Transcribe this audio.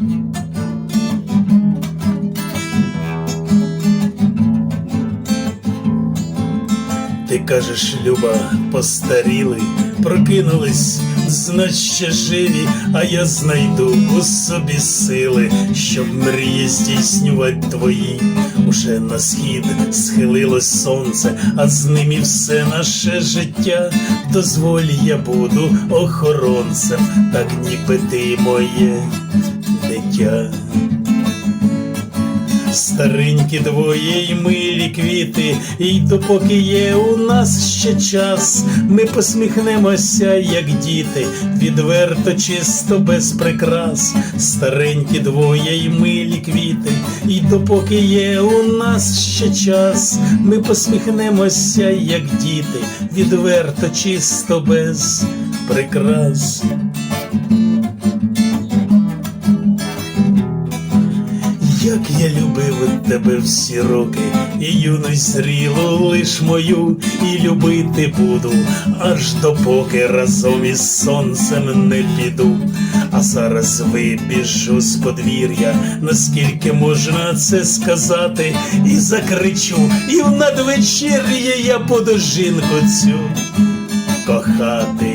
Ти кажеш, люба, постаріли, прокинулись, значить живі, а я знайду у собі сили, щоб мрії здійснювати твої. Уже на схід схилилось сонце, а з ним і все наше життя. Дозволь, я буду охоронцем, так ніби ти моє дитя. Старенькі двоє й милі квіти, і допоки є у нас ще час, ми посміхнемося, як діти, відверто, чисто, без прикрас. Старенькі двоє й милі квіти, і допоки є у нас ще час, ми посміхнемося, як діти, відверто, чисто, без прикрас. Як я любив тебе всі роки, і юність зрілу лиш мою, і любити буду, аж допоки разом із сонцем не піду. А зараз вибіжу з подвір'я, наскільки можна це сказати, і закричу, і в надвечір'я я буду жінку цю кохати.